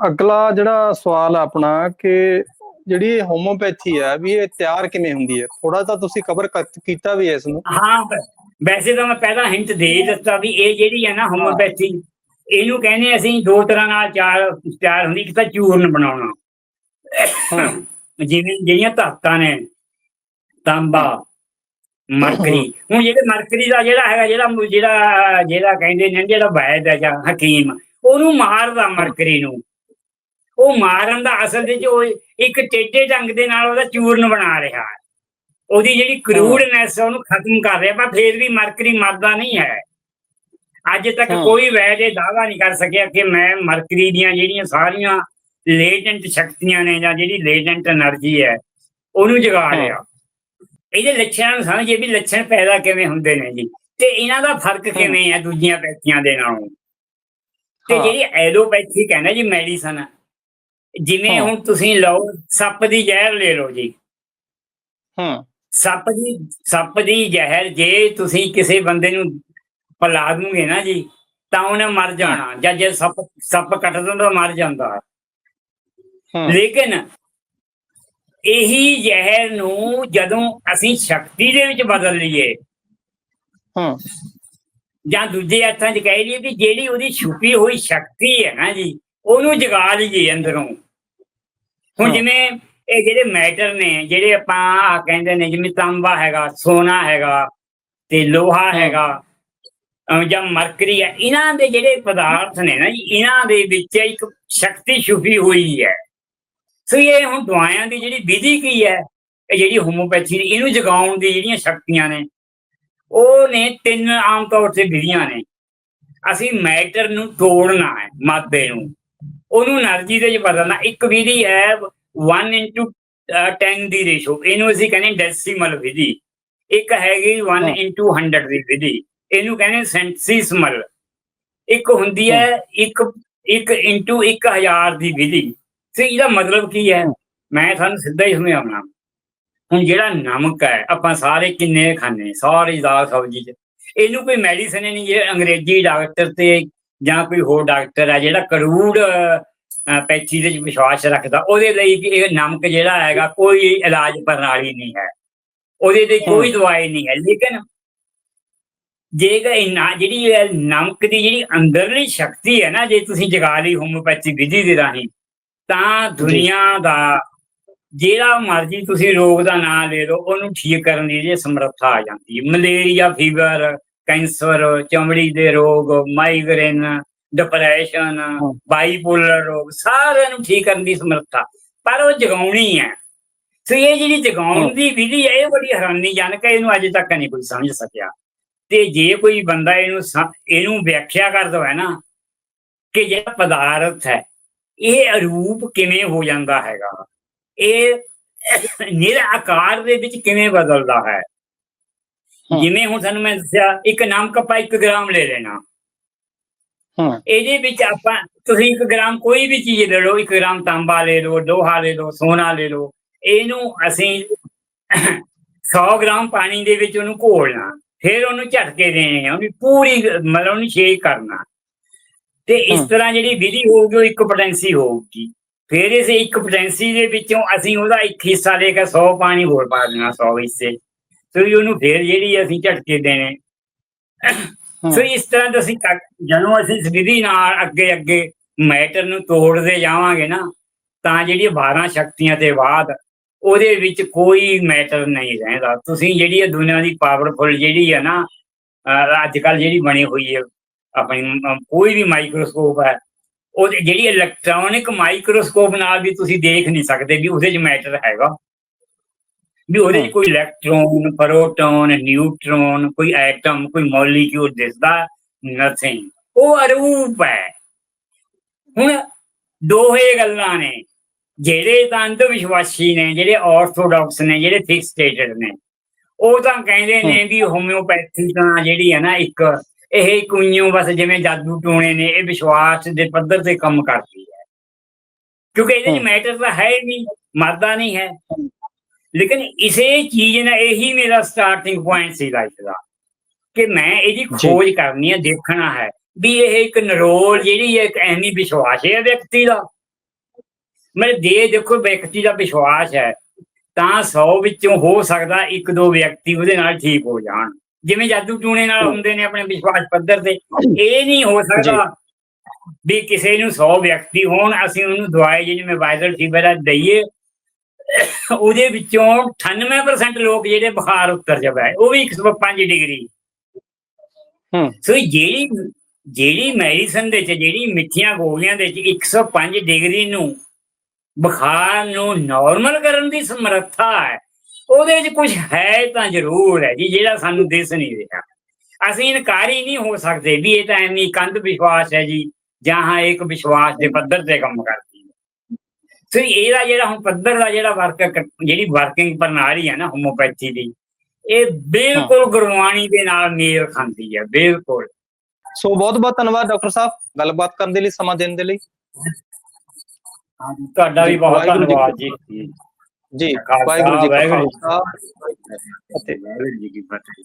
ਅਗਲਾ ਜਿਹੜਾ ਸਵਾਲ ਆ ਆਪਣਾ ਕਿ ਜਿਹੜੀ ਹੋਮੋਪੈਥੀ ਹੈ ਵੀ ਇਹ ਤਿਆਰ ਕਿਵੇਂ ਹੁੰਦੀ ਹੈ? ਥੋੜਾ ਤਾਂ ਤੁਸੀਂ ਕਵਰ ਕੀਤਾ ਵੀ ਇਸ ਨੂੰ। ਹਾਂ ਵੈਸੇ ਤਾਂ ਮੈਂ ਪਹਿਲਾਂ ਹਿੰਟ ਦੇ ਦਿੱਤਾ ਵੀ ਇਹ ਜਿਹੜੀ ਹੈ ਨਾ ਹੋਮੋਪੈਥੀ ਇਹਨੂੰ ਕਹਿੰਦੇ ਅਸੀਂ ਦੋ ਤਰ੍ਹਾਂ ਨਾਲ ਚਾਰ ਤਿਆਰ ਹੁੰਦੀ ਇੱਕ ਤਾਂ ਚੂਰਨ ਬਣਾਉਣਾ। ਜਿਵੇਂ ਜਿਹੜੀਆਂ ਧਾਤਾਂ ਨੇ ਤਾਂਬਾ ਮਰਕਰੀ। ਹੁਣ ਜਿਹੜੇ ਮਰਕਰੀ ਦਾ ਜਿਹੜਾ ਹੈਗਾ ਜਿਹੜਾ ਜਿਹੜਾ ਜਿਹੜਾ ਕਹਿੰਦੇ ਨੇ ਜਿਹੜਾ ਵੈਦ ਹੈ ਜਾਂ ਹਕੀਮ ਉਹਨੂੰ ਮਾਰਦਾ ਮਰਕਰੀ ਨੂੰ। ਉਹ ਮਾਰਨ ਦਾ ਅਸਲ ਵਿੱਚ ਉਹ ਇੱਕ ਚੇਟੇ ਢੰਗ ਦੇ ਨਾਲ ਉਹਦਾ ਚੂਰਨ ਬਣਾ ਰਿਹਾ ਹੈ। ਉਹਦੀ ਜਿਹੜੀ ਕਰੂਡਨੈਸ ਉਹਨੂੰ ਖਤਮ ਕਰ ਰਿਹਾ ਪਰ ਫੇਰ ਵੀ ਮਰਕਰੀ ਮਰਦਾ ਨਹੀਂ ਹੈ। ਅੱਜ ਤੱਕ ਕੋਈ ਵੈਦ ਇਹ ਦਾਵਾ ਨਹੀਂ ਕਰ ਸਕਿਆ ਕਿ ਮੈਂ ਮਰਕਰੀ ਦੀਆਂ ਜਿਹੜੀਆਂ ਸਾਰੀਆਂ ਲੇਟੈਂਟ ਸ਼ਕਤੀਆਂ ਨੇ ਜਾਂ ਜਿਹੜੀ ਲੇਟੈਂਟ એનર્ਜੀ ਹੈ ਉਹਨੂੰ ਜਗਾ ਲਿਆ ਇਹਦੇ ਲੱਛਣ ਨੂੰ ਸਮਝੇ ਵੀ ਲੱਛਣ ਪੈਦਾ ਕਿਵੇਂ ਹੁੰਦੇ ਨੇ ਜੀ? ਤੇ ਇਹਨਾਂ ਦਾ ਫ਼ਰਕ ਕਿਵੇਂ ਹੈ ਦੂਜੀਆਂ ਪੈਥੀਆਂ ਦੇ ਨਾਲੋਂ? ਤੇ ਜਿਹੜੀ ਐਲੋਪੈਥੀ ਕਹਿੰਦਾ ਜੀ ਮੈਡੀਸਨ ਜਿਵੇਂ। ਹੁਣ ਤੁਸੀਂ ਲਓ ਸੱਪ ਦੀ ਜ਼ਹਿਰ ਲੈ ਲਓ ਜੀ। ਹਾਂ। ਸੱਪ ਦੀ ਸੱਪ ਦੀ ਜ਼ਹਿਰ ਜੇ ਤੁਸੀਂ ਕਿਸੇ ਬੰਦੇ ਨੂੰ ਪਿਲਾ ਦੂਗੇ ਨਾ ਜੀ ਤਾਂ ਉਹਨੇ ਮਰ ਜਾਣਾ। ਜਾਂ ਜੇ ਸੱਪ ਸੱਪ ਕੱਟ ਦਿੰਦਾ ਤਾਂ ਮਰ ਜਾਂਦਾ। ਹਾਂ। ਲੇਕਿਨ ਇਹੀ ਜ਼ਹਿਰ ਨੂੰ ਜਦੋਂ ਅਸੀਂ ਸ਼ਕਤੀ ਦੇ ਵਿੱਚ ਬਦਲ ਲਈਏ ਹਾਂ। ਜਾਂ ਦੂਜੇ ਅਰਥਾਂ 'ਚ ਕਹਿ ਲਈਏ ਵੀ ਜਿਹੜੀ ਉਹਦੀ ਛੁਪੀ ਹੋਈ ਸ਼ਕਤੀ ਹੈ ਨਾ ਜੀ ਉਹਨੂੰ ਜਗਾ ਲਈਏ ਅੰਦਰੋਂ। ਹੁਣ। ਜਿਵੇਂ ਇਹ ਜਿਹੜੇ ਮੈਟਰ ਨੇ ਜਿਹੜੇ ਆਪਾਂ ਆਹ ਕਹਿੰਦੇ ਨੇ ਜਿਵੇਂ ਤਾਂਬਾ ਹੈਗਾ ਸੋਨਾ ਹੈਗਾ ਤੇ ਲੋਹਾ। ਹੈਗਾ ਜਾਂ ਮਰਕਰੀ ਹੈ ਇਹਨਾਂ ਦੇ ਜਿਹੜੇ ਪਦਾਰਥ ਨੇ ਨਾ ਇਹਨਾਂ ਦੇ ਵਿੱਚ ਇੱਕ ਸ਼ਕਤੀ ਛੁਪੀ ਹੋਈ ਹੈ ਸੋ ਇਹ ਹੁਣ ਦਵਾਈਆਂ ਦੀ ਜਿਹੜੀ ਵਿਧੀ ਕੀ ਹੈ ਇਹ ਜਿਹੜੀ ਹੋਮੋਪੈਥੀ ਇਹਨੂੰ ਜਗਾਉਣ ਦੀ ਜਿਹੜੀਆਂ ਸ਼ਕਤੀਆਂ ਨੇ ਉਹ ਨੇ ਤਿੰਨ ਆਮ ਤੌਰ ਤੇ ਵਿਧੀਆਂ ਨੇ ਅਸੀਂ ਮੈਟਰ ਨੂੰ ਤੋੜਨਾ ਹੈ ਮਾਦੇ ਨੂੰ ਉਹਨੂੰ એનર્ਜੀ ਦੇ ਵਿੱਚ ਬਦਲਣਾ। ਇੱਕ ਵਿਧੀ ਹੈ 1 ਇੰਟੂ 10 ਦੀ ਰੇਸ਼ੋ ਇਹਨੂੰ ਅਸੀਂ ਕਹਿੰਦੇ ਡੈਸੀਮਲ ਵਿਧੀ। ਇੱਕ ਹੈਗੀ 1 ਇੰਟੂ 100 ਦੀ ਵਿਧੀ। ਇਹਨੂੰ ਕਹਿੰਦੇ ਸੈਂਟੀਸਿਮਲ ਇੱਕ ਹੁੰਦੀ ਹੈ ਇੱਕ ਇੱਕ into 1000 ਦੀ ਵਿਧੀ। ਤੇ ਇਹਦਾ ਮਤਲਬ ਕੀ ਹੈ? ਮੈਂ ਤੁਹਾਨੂੰ ਸਿੱਧਾ ਹੀ ਸਮਝਾਉਣਾ ਹੁਣ ਜਿਹੜਾ ਨਮਕ ਹੈ ਆਪਾਂ ਸਾਰੇ ਕਿੰਨੇ ਖਾਂਦੇ ਸਾਰੇ ਦਾਲ ਸਬਜ਼ੀ ਚ। ਇਹਨੂੰ ਕੋਈ ਮੈਡੀਸਨ ਨਹੀਂ ਜੇ ਅੰਗਰੇਜ਼ੀ ਡਾਕਟਰ ਤੇ ਜਾਂ ਕੋਈ ਹੋਰ ਡਾਕਟਰ ਹੈ ਜਿਹੜਾ ਕਰੂੜ ਪੈਥੀ ਦੇ ਵਿੱਚ ਵਿਸ਼ਵਾਸ ਰੱਖਦਾ। ਉਹਦੇ ਲਈ ਕਿ ਇਹ ਨਮਕ ਜਿਹੜਾ ਹੈਗਾ ਕੋਈ ਇਲਾਜ ਪ੍ਰਣਾਲੀ ਨਹੀਂ ਹੈ। ਉਹਦੇ ਲਈ ਕੋਈ ਦਵਾਈ ਨਹੀਂ ਹੈ। ਲੇਕਿਨ ਜੇਕਰ ਇਨਾ ਜਿਹੜੀ ਨਮਕ ਦੀ ਜਿਹੜੀ ਅੰਦਰਲੀ ਸ਼ਕਤੀ ਹੈ ਨਾ ਜੇ ਤੁਸੀਂ ਜਗਾ ਲਈ ਹੋਮੋਪੈਥੀ ਵਿਧੀ ਦੇ ਰਾਹੀਂ ਤਾਂ ਦੁਨੀਆ ਦਾ ਜਿਹੜਾ ਮਰਜ਼ੀ ਤੁਸੀਂ ਰੋਗ ਦਾ ਨਾਮ ਲੈ ਲਓ ਉਹਨੂੰ ਠੀਕ ਕਰਨ ਦੀ ਜੇ ਸਮਰੱਥਾ ਆ ਜਾਂਦੀ ਹੈ। ਮਲੇਰੀਆ ਫੀਵਰ ਕੈਂਸਰ ਚਮੜੀ ਦੇ ਰੋਗ ਮਾਈਗ੍ਰੇਨ ਡਿਪਰੈਸ਼ਨ ਬਾਈਪੋਲਰ ਰੋਗ ਸਾਰਿਆਂ ਨੂੰ ਠੀਕ ਕਰਨ ਦੀ ਸਮਰੱਥਾ। ਪਰ ਉਹ ਜਗਾਉਣੀ ਹੈ। ਸੋ ਇਹ ਜਿਹੜੀ ਜਗਾਉਣ ਦੀ ਵਿਧੀ ਹੈ ਇਹ ਬੜੀ ਹੈਰਾਨੀਜਨਕ ਹੈ ਇਹਨੂੰ ਅਜੇ ਤੱਕ ਨਹੀਂ ਕੋਈ ਸਮਝ ਸਕਿਆ। ਤੇ ਜੇ ਕੋਈ ਬੰਦਾ ਇਹਨੂੰ ਇਹਨੂੰ ਵਿਆਖਿਆ ਕਰਦਾ ਹੈ ਨਾ ਕਿ ਜਿਹੜਾ ਪਦਾਰਥ ਹੈ ਇਹ ਅਰੂਪ ਕਿਵੇਂ ਹੋ ਜਾਂਦਾ ਹੈਗਾ? ਇਹ ਨਿਰ ਆਕਾਰ ਦੇ ਵਿੱਚ ਕਿਵੇਂ ਬਦਲਦਾ ਹੈ। ਜਿਵੇਂ ਹੁਣ ਤੁਹਾਨੂੰ ਮੈਂ ਦੱਸਿਆ ਇੱਕ ਨਮਕ ਆਪਾਂ 1 ਗ੍ਰਾਮ ਲੈ ਲੈਣਾ। ਇਹਦੇ ਵਿੱਚ ਆਪਾਂ ਤੁਸੀਂ 1 ਗ੍ਰਾਮ ਕੋਈ ਵੀ ਚੀਜ਼ ਲੈ ਲਓ 1 ਗ੍ਰਾਮ ਤਾਂਬਾ ਲੈ ਲਓ ਲੋਹਾ ਲੈ ਲਓ ਸੋਨਾ ਲੈ ਲਓ ਇਹਨੂੰ ਅਸੀਂ 100 ਗ੍ਰਾਮ ਪਾਣੀ ਦੇ ਵਿੱਚ ਉਹਨੂੰ ਘੋਲਣਾ ਫਿਰ ਉਹਨੂੰ ਝਟਕੇ ਦੇਣੇ ਆ ਉਹਦੀ ਪੂਰੀ ਮਤਲਬ ਉਹਨੂੰ ਸ਼ੇਕ ਕਰਨਾ ਤੇ ਇਸ। ਤਰ੍ਹਾਂ ਜਿਹੜੀ ਵਿਧੀ ਹੋਊਗੀ ਉਹ ਇੱਕ ਪੋਟੈਂਸੀ ਹੋਊਗੀ ਫਿਰ ਇਸ ਇੱਕ ਪੋਟੈਂਸੀ ਦੇ ਵਿੱਚੋਂ ਅਸੀਂ ਉਹਦਾ ਇੱਕ ਹਿੱਸਾ ਲੈ ਕੇ 100 ਪਾਣੀ ਹੋਰ ਪਾ ਦੇਣਾ 100 ਹਿੱਸੇ ਵੀ ਉਹਨੂੰ ਫਿਰ ਜਿਹੜੀ ਅਸੀਂ ਝਟਕੇ ਦੇਣੇ। ਸੋ ਇਸ ਤਰ੍ਹਾਂ ਤੁਸੀਂ ਜਦੋਂ ਅਸੀਂ ਇਸ ਵਿਧੀ ਨਾਲ ਅੱਗੇ ਅੱਗੇ ਮੈਟਰ ਨੂੰ ਤੋੜਦੇ ਜਾਵਾਂਗੇ ਨਾ, ਤਾਂ ਜਿਹੜੀ 12 ਸ਼ਕਤੀਆਂ ਤੇ ਬਾਅਦ ਉਹਦੇ ਵਿੱਚ ਕੋਈ ਮੈਟਰ ਨਹੀਂ ਰਹਿੰਦਾ। ਤੁਸੀਂ ਜਿਹੜੀ ਇਹ ਦੁਨੀਆ ਦੀ ਪਾਵਰਫੁਲ ਜਿਹੜੀ ਹੈ ਨਾ ਅੱਜ ਕੱਲ ਜਿਹੜੀ ਬਣੀ ਹੋਈ ਹੈ, ਆਪਣੀ ਕੋਈ ਵੀ ਮਾਈਕਰੋਸਕੋਪ ਹੈ ਉਹ ਜਿਹੜੀ ਇਲੈਕਟ੍ਰੋਨਿਕ ਮਾਈਕਰੋਸਕੋਪ ਨਾਲ ਵੀ ਤੁਸੀਂ ਦੇਖ ਨਹੀਂ ਸਕਦੇ ਵੀ ਉਹਦੇ 'ਚ ਮੈਟਰ ਹੈਗਾ। ਵੀ ਉਹਦੇ 'ਚ। ਕੋਈ ਇਲੈਕਟ੍ਰੋਨ ਪ੍ਰੋਟੋਨ ਨਿਊਟ੍ਰੋਨ ਕੋਈ ਐਟਮ ਕੋਈ ਮੋਲੀਕਿਊਲ ਦਿਸਦਾ ਨਥਿੰਗ ਉਹ ਅਰੂਪ ਹੈ। ਹੁਣ ਦੋਹੇ ਗੱਲਾਂ ਨੇ ਜਿਹੜੇ ਤਾਂ ਅੰਧ ਵਿਸ਼ਵਾਸੀ ਨੇ ਜਿਹੜੇ ਆਰਥੋਡਾਕਸ ਨੇ ਜਿਹੜੇ ਫਿਕਸਟੇਟਡ ਨੇ। ਉਹ ਤਾਂ ਕਹਿੰਦੇ ਨੇ ਵੀ ਹੋਮਿਓਪੈਥੀ ਤਾਂ ਜਿਹੜੀ ਹੈ ਨਾ ਇੱਕ ਇਹ ਕੁਈਓ ਬਸ ਜਿਵੇਂ ਜਾਦੂ ਟੂਣੇ ਨੇ ਇਹ ਵਿਸ਼ਵਾਸ ਦੇ ਪੱਧਰ ਤੇ ਕੰਮ ਕਰਦੀ ਹੈ। ਕਿਉਂਕਿ ਇਹਦੇ ਹਮ। ਚ ਮੈਟਰ ਤਾਂ ਹੈ ਹੀ ਨਹੀਂ ਮਰਦਾ ਨਹੀਂ ਹੈ। ਲੇਕਿਨ ਇਸੇ ਚੀਜ਼ ਨੇ ਇਹੀ ਮੇਰਾ ਸਟਾਰਟਿੰਗ ਪੁਆਇੰਟ ਸੀ ਲਾਈਫ ਦਾ ਕਿ ਮੈਂ ਇਹਦੀ ਖੋਜ ਕਰਨੀ ਹੈ ਦੇਖਣਾ ਹੈ ਵੀ ਇਹ ਇੱਕ ਨਰੋਲ ਜਿਹੜੀ ਹੈ ਇੱਕ ਐਨੀ ਵਿਸ਼ਵਾਸ ਹੈ ਵਿਅਕਤੀ ਦਾ। ਮੇਰੇ ਜੇ ਦੇਖੋ ਵਿਅਕਤੀ ਦਾ ਵਿਸ਼ਵਾਸ ਹੈ ਤਾਂ 100 ਵਿੱਚੋਂ ਹੋ ਸਕਦਾ ਇੱਕ ਦੋ ਵਿਅਕਤੀ ਉਹਦੇ ਨਾਲ ਠੀਕ ਹੋ ਜਾਣ। ਜਿਵੇਂ ਜਾਦੂ ਟੂਣੇ ਨਾਲ ਹੁੰਦੇ ਨੇ ਆਪਣੇ ਵਿਸ਼ਵਾਸ ਪੱਧਰ ਤੇ ਇਹ ਨਹੀਂ ਹੋ ਸਕਦਾ ਵੀ ਕਿਸੇ ਨੂੰ 100 ਵਿਅਕਤੀ ਹੋਣ ਅਸੀਂ ਉਹਨੂੰ ਦਵਾਈ ਜਿਵੇਂ ਵਾਇਰਲ ਫੀਵਰ ਆ ਦਈਏ ਉਹਦੇ ਵਿੱਚੋਂ 98% ਲੋਕ ਜਿਹੜੇ ਬੁਖਾਰ ਉਤਰ ਜਾਵੇ ਉਹ ਵੀ 105 ਡਿਗਰੀ। ਹੂੰ। ਸੋ ਜਿਹੜੀ ਜਿਹੜੀ ਮੈਡੀਸਨ ਦੇ ਚ ਜਿਹੜੀ ਮਿੱਠੀਆਂ ਗੋਲੀਆਂ ਦੇ ਚ 105 ਡਿਗਰੀ ਨੂੰ ਬੁਖਾਰ ਨੂੰ ਨਾਰਮਲ ਕਰਨ ਦੀ ਸਮਰੱਥਾ ਹੈ ਉਹਦੇ ਵਿੱਚ ਕੁਝ ਹੈ ਤਾਂ ਜ਼ਰੂਰ ਹੈ ਜੀ ਜਿਹੜਾ ਸਾਨੂੰ ਦਿਸ ਨਹੀਂ ਰਿਹਾ। ਅਸੀਂ ਇਨਕਾਰ ਹੀ ਨਹੀਂ ਹੋ ਸਕਦੇ ਵੀ ਇਹ ਤਾਂ ਐਵੇਂ ਹੀ ਕੰਧ ਵਿਸ਼ਵਾਸ ਹੈ ਜੀ ਜਾਂ ਹਾਂ ਇੱਕ ਵਿਸ਼ਵਾਸ ਦੇ ਪੱਧਰ ਤੇ ਕੰਮ ਕਰਦੀ। ਹੈ ਸੋ ਇਹਦਾ ਜਿਹੜਾ ਹੁਣ ਪੱਧਰ ਦਾ ਜਿਹੜਾ ਵਰਕ ਜਿਹੜੀ ਵਰਕਿੰਗ ਪ੍ਰਣਾਲੀ ਹੈ ਨਾ ਹੋਮੋਪੈਥੀ ਦੀ ਇਹ ਬਿਲਕੁਲ ਗੁਰਬਾਣੀ ਦੇ ਨਾਲ ਮੇਲ ਖਾਂਦੀ ਹੈ ਬਿਲਕੁਲ। ਸੋ ਬਹੁਤ ਬਹੁਤ ਧੰਨਵਾਦ ਡਾਕਟਰ ਸਾਹਿਬ ਗੱਲਬਾਤ ਕਰਨ ਦੇ ਲਈ ਸਮਾਂ ਦੇਣ ਦੇ ਲਈ। ਤੁਹਾਡਾ ਵੀ ਬਹੁਤ ਧੰਨਵਾਦ ਜੀ। ਜੀ ਵਾਹਿਗੁਰੂ ਜੀ ਕਾ। ਖਾਲਸਾ। ਅਤੇ ਵਾਹਿਗੁਰੂ ਜੀ ਕੀ ਫਤਿਹ।